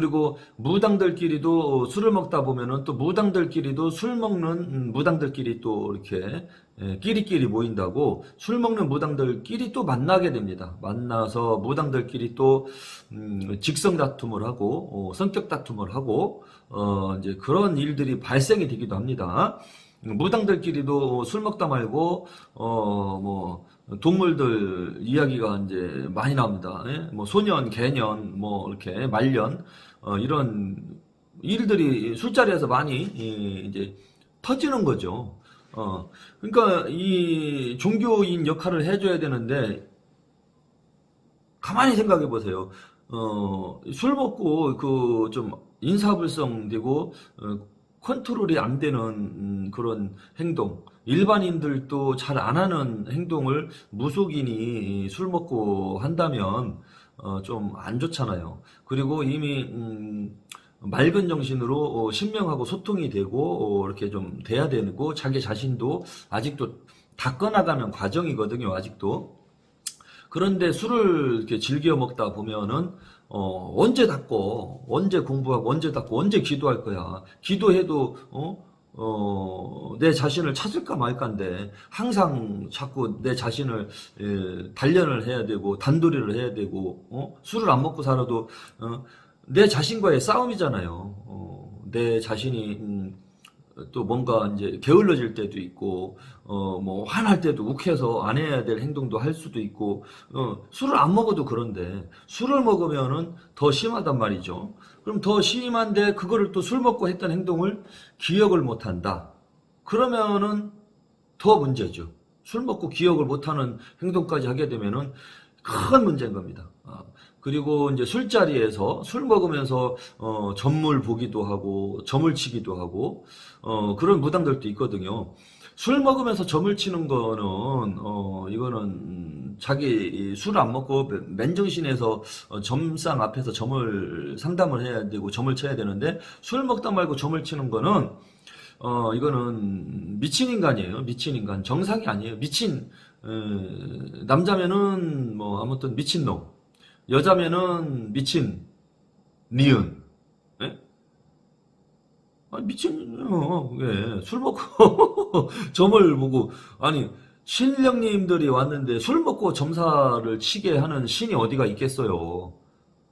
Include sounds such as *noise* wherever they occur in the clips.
그리고 무당들끼리도 술을 먹다 보면은 또 무당들끼리도 술 먹는 음, 무당들끼리 또 이렇게 예, 끼리끼리 모인다고 술 먹는 무당들끼리 또 만나게 됩니다. 만나서 무당들끼리 또 음, 직성 다툼을 하고 어, 성격 다툼을 하고 어, 이제 그런 일들이 발생이 되기도 합니다. 무당들끼리도 술 먹다 말고 어뭐 동물들 이야기가 이제 많이 나옵니다. 예? 뭐 소년, 개년, 뭐 이렇게 말년 어, 이런 일들이 술자리에서 많이 이, 이제 터지는 거죠. 어, 그러니까 이 종교인 역할을 해줘야 되는데 가만히 생각해 보세요. 어, 술 먹고 그 좀 인사불성 되고 어, 컨트롤이 안 되는 음, 그런 행동, 일반인들도 잘 안 하는 행동을 무속인이 술 먹고 한다면 어, 좀 안 좋잖아요. 그리고 이미 음, 맑은 정신으로 어, 신명하고 소통이 되고 어, 이렇게 좀 돼야 되고 자기 자신도 아직도 닦아나가는 과정이거든요. 아직도. 그런데 술을 이렇게 즐겨 먹다 보면은 어, 언제 닦고 언제 공부하고 언제 닦고 언제 기도할 거야. 기도해도 어, 어, 내 자신을 찾을까 말까인데 항상 자꾸 내 자신을 예, 단련을 해야 되고 단도리를 해야 되고 어? 술을 안 먹고 살아도 어, 내 자신과의 싸움이잖아요. 어, 내 자신이 음, 또 뭔가 이제 게을러질 때도 있고 어 뭐 화날 때도 욱해서 안 해야 될 행동도 할 수도 있고 어 술을 안 먹어도 그런데 술을 먹으면은 더 심하단 말이죠. 그럼 더 심한데 그거를 또 술 먹고 했던 행동을 기억을 못 한다. 그러면은 더 문제죠. 술 먹고 기억을 못 하는 행동까지 하게 되면은 큰 문제인 겁니다. 아, 그리고 이제 술자리에서 술 먹으면서 어, 점물 보기도 하고 점을 치기도 하고 어, 그런 무당들도 있거든요. 술 먹으면서 점을 치는 거는 어, 이거는 음, 자기 술 안 먹고 맨정신에서 어, 점상 앞에서 점을 상담을 해야 되고 점을 쳐야 되는데 술 먹다 말고 점을 치는 거는 어, 이거는 미친 인간이에요. 미친 인간. 정상이 아니에요. 미친, 에, 남자면은 뭐 아무튼 미친 놈. 여자면은 미친 니은. 예? 아니, 미친, 어, 예. 술 먹고 *laughs* 점을 보고, 아니, 신령님들이 왔는데 술 먹고 점사를 치게 하는 신이 어디가 있겠어요.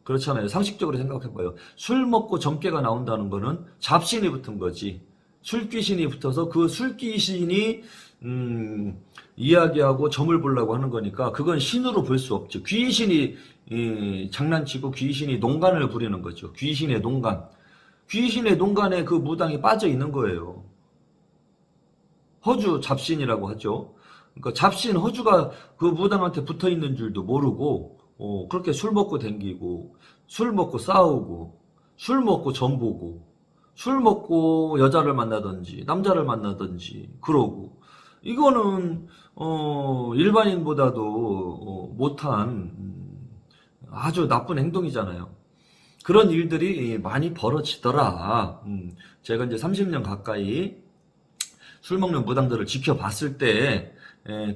그렇잖아요. 상식적으로 생각해봐요. 술 먹고 점괘가 나온다는 거는 잡신이 붙은 거지. 술귀신이 붙어서 그 술귀신이 음, 이야기하고 점을 보려고 하는 거니까 그건 신으로 볼 수 없죠. 귀신이 이, 장난치고 귀신이 농간을 부리는 거죠. 귀신의 농간. 귀신의 농간에 그 무당이 빠져 있는 거예요. 허주 잡신이라고 하죠. 그러니까 잡신 허주가 그 무당한테 붙어 있는 줄도 모르고 어, 그렇게 술 먹고 댕기고 술 먹고 싸우고 술 먹고 점 보고 술 먹고 여자를 만나든지 남자를 만나든지 그러고 이거는 어, 일반인보다도 어, 못한 음, 아주 나쁜 행동이잖아요. 그런 일들이 많이 벌어지더라. 음, 제가 이제 30년 가까이 술 먹는 무당들을 지켜봤을 때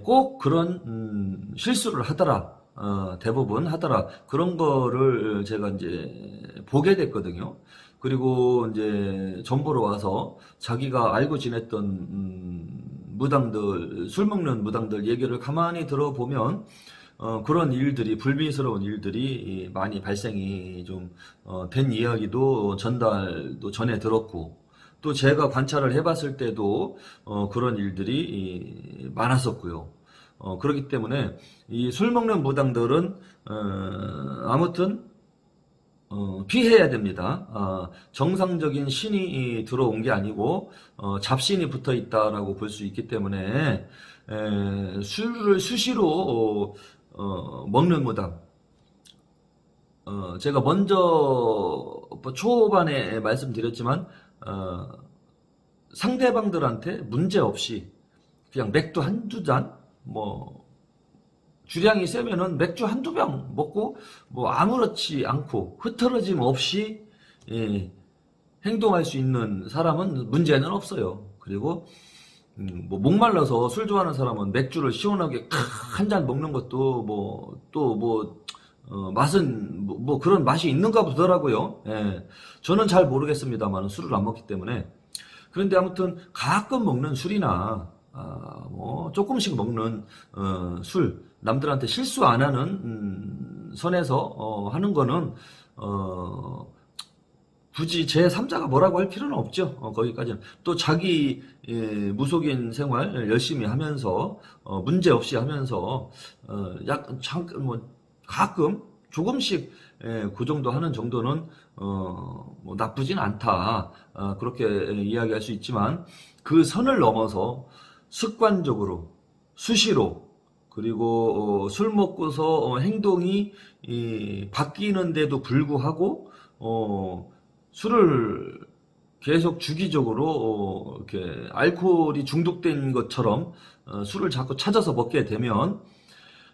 꼭 그런 음, 실수를 하더라. 어, 대부분 하더라. 그런 거를 제가 이제 보게 됐거든요. 그리고 이제 전보로 와서 자기가 알고 지냈던 음, 무당들 술 먹는 무당들 얘기를 가만히 들어보면 어, 그런 일들이 불미스러운 일들이 많이 발생이 좀 어, 된 이야기도 전달도 전에 들었고 또 제가 관찰을 해봤을 때도 어, 그런 일들이 이, 많았었고요. 어, 그렇기 때문에 이 술 먹는 무당들은 어, 아무튼 어, 피해야 됩니다. 어, 정상적인 신이 들어온 게 아니고 어, 잡신이 붙어 있다라고 볼 수 있기 때문에 에, 술을 수시로 어, 어, 먹는 무당. 어, 제가 먼저 뭐 초반에 말씀드렸지만 어, 상대방들한테 문제 없이 그냥 맥주 한두 잔, 뭐 주량이 세면은 맥주 한두 병 먹고 뭐 아무렇지 않고 흐트러짐 없이 예, 행동할 수 있는 사람은 문제는 없어요. 그리고 음, 뭐 목말라서 술 좋아하는 사람은 맥주를 시원하게 한 잔 먹는 것도 뭐 또뭐 어, 맛은 뭐, 뭐 그런 맛이 있는가 보더라고요. 예. 저는 잘 모르겠습니다만 술을 안 먹기 때문에 그런데 아무튼 가끔 먹는 술이나 아, 뭐 조금씩 먹는 어, 술 남들한테 실수 안 하는 음, 선에서 어, 하는 거는 어, 굳이 제 3자가 뭐라고 할 필요는 없죠. 어, 거기까지는 또 자기 예, 무속인 생활 열심히 하면서 어, 문제 없이 하면서 어, 약잠뭐 가끔 조금씩 예, 그 정도 하는 정도는 어, 뭐 나쁘진 않다 아, 그렇게 이야기할 수 있지만 그 선을 넘어서 습관적으로 수시로 그리고 어, 술 먹고서 어, 행동이 이, 바뀌는데도 불구하고 어, 술을 계속 주기적으로 어, 이렇게 알코올이 중독된 것처럼 어, 술을 자꾸 찾아서 먹게 되면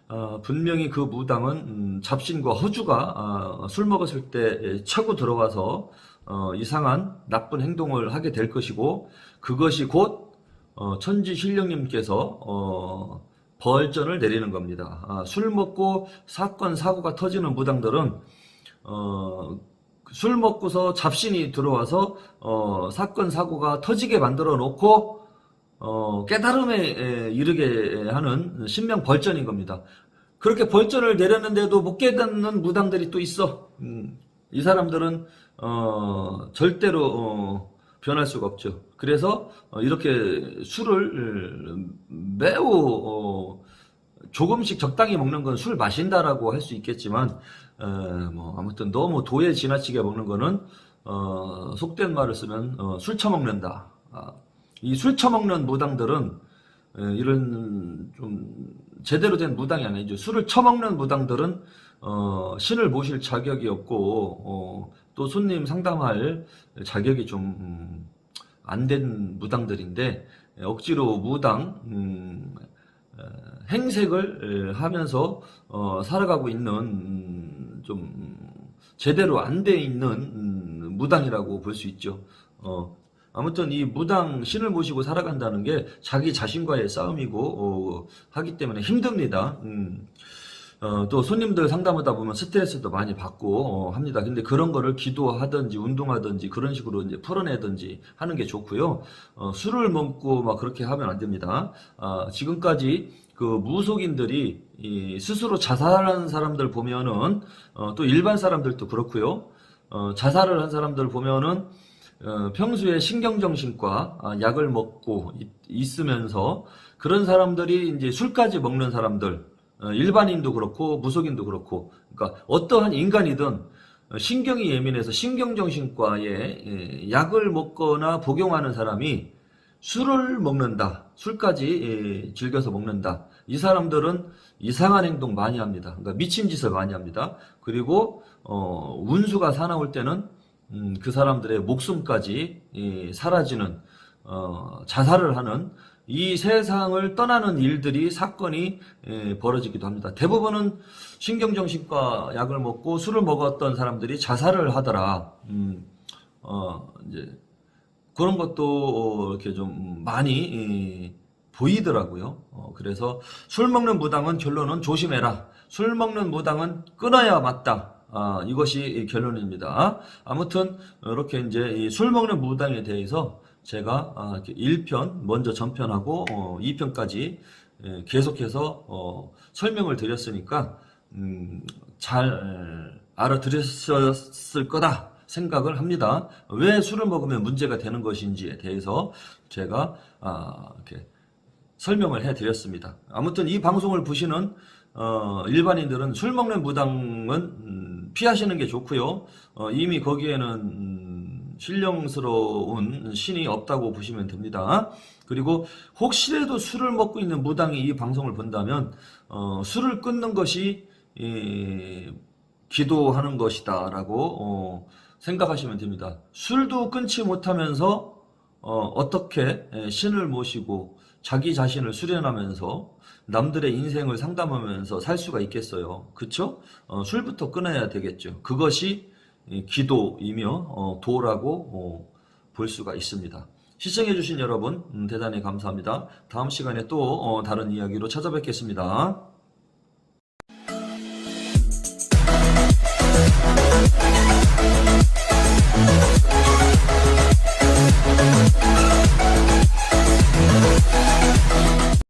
어, 분명히 그 무당은 음, 잡신과 허주가 아, 술 먹었을 때 차고 들어와서 어, 이상한 나쁜 행동을 하게 될 것이고 그것이 곧 어, 천지 신령님께서 어, 벌전을 내리는 겁니다. 아, 술 먹고 사건 사고가 터지는 무당들은 어, 술 먹고서 잡신이 들어와서 어, 사건 사고가 터지게 만들어 놓고 어, 깨달음에 에, 이르게 하는 신명 벌전인 겁니다. 그렇게 벌전을 내렸는데도 못 깨닫는 무당들이 또 있어. 음, 이 사람들은 어, 절대로 어, 변할 수가 없죠. 그래서 어, 이렇게 술을 매우 어, 조금씩 적당히 먹는 건 술 마신다라고 할 수 있겠지만 에, 뭐 아무튼 너무 도에 지나치게 먹는 거는 어, 속된 말을 쓰면 어, 술 처먹는다. 아, 이술 처먹는 무당들은 에, 이런 좀 제대로 된 무당이 아니죠. 술을 처먹는 무당들은 어, 신을 모실 자격이 없고 어, 또 손님 상담할 자격이 좀 안된 무당들인데 에, 억지로 무당 음, 에, 행색을 에, 하면서 어, 살아가고 있는 음, 좀 제대로 안 돼 있는 음, 무당이라고 볼 수 있죠. 어, 아무튼 이 무당 신을 모시고 살아간다는 게 자기 자신과의 싸움이고 어, 하기 때문에 힘듭니다. 음, 어, 또 손님들 상담하다 보면 스트레스도 많이 받고 어, 합니다. 근데 그런 거를 기도하든지 운동하든지 그런 식으로 이제 풀어내든지 하는 게 좋고요. 어, 술을 먹고 막 그렇게 하면 안 됩니다. 아, 지금까지 그 무속인들이 이 스스로 자살하는 사람들 보면은 어, 또 일반 사람들도 그렇고요. 어, 자살을 한 사람들 보면은 어, 평소에 신경정신과 아, 약을 먹고 있, 있으면서 그런 사람들이 이제 술까지 먹는 사람들 어, 일반인도 그렇고 무속인도 그렇고 그러니까 어떠한 인간이든 어, 신경이 예민해서 신경정신과에 예, 약을 먹거나 복용하는 사람이 술을 먹는다. 술까지 예, 즐겨서 먹는다. 이 사람들은 이상한 행동 많이 합니다. 그러니까 미친 짓을 많이 합니다. 그리고 어, 운수가 사나울 때는 음, 그 사람들의 목숨까지 예, 사라지는 어, 자살을 하는 이 세상을 떠나는 일들이 사건이 예, 벌어지기도 합니다. 대부분은 신경정신과 약을 먹고 술을 먹었던 사람들이 자살을 하더라. 음, 어, 이제 그런 것도 어, 이렇게 좀 많이 예, 보이더라고요. 어, 그래서 술 먹는 무당은 결론은 조심해라. 술 먹는 무당은 끊어야 맞다. 아, 이것이 결론입니다. 아무튼 이렇게 이제 이술 먹는 무당에 대해서 제가 아, 이렇게 1편 먼저 전편하고 어, 2편까지 예, 계속해서 어, 설명을 드렸으니까 음, 잘 에, 알아들으셨을 거다 생각을 합니다. 왜 술을 먹으면 문제가 되는 것인지에 대해서 제가 아, 이렇게 설명을 해드렸습니다. 아무튼 이 방송을 보시는 어, 일반인들은 술 먹는 무당은 음, 피하시는 게 좋고요. 어, 이미 거기에는 음, 신령스러운 신이 없다고 보시면 됩니다. 그리고 혹시라도 술을 먹고 있는 무당이 이 방송을 본다면 어, 술을 끊는 것이 이, 기도하는 것이다라고 어, 생각하시면 됩니다. 술도 끊지 못하면서 어, 떻게 신을 모시고 자기 자신을 수련하면서 남들의 인생을 상담하면서 살 수가 있겠어요. 그쵸? 어, 술부터 끊어야 되겠죠. 그것이 이 기도이며 어, 도라고 어, 볼 수가 있습니다. 시청해주신 여러분 음, 대단히 감사합니다. 다음 시간에 또 어, 다른 이야기로 찾아뵙겠습니다.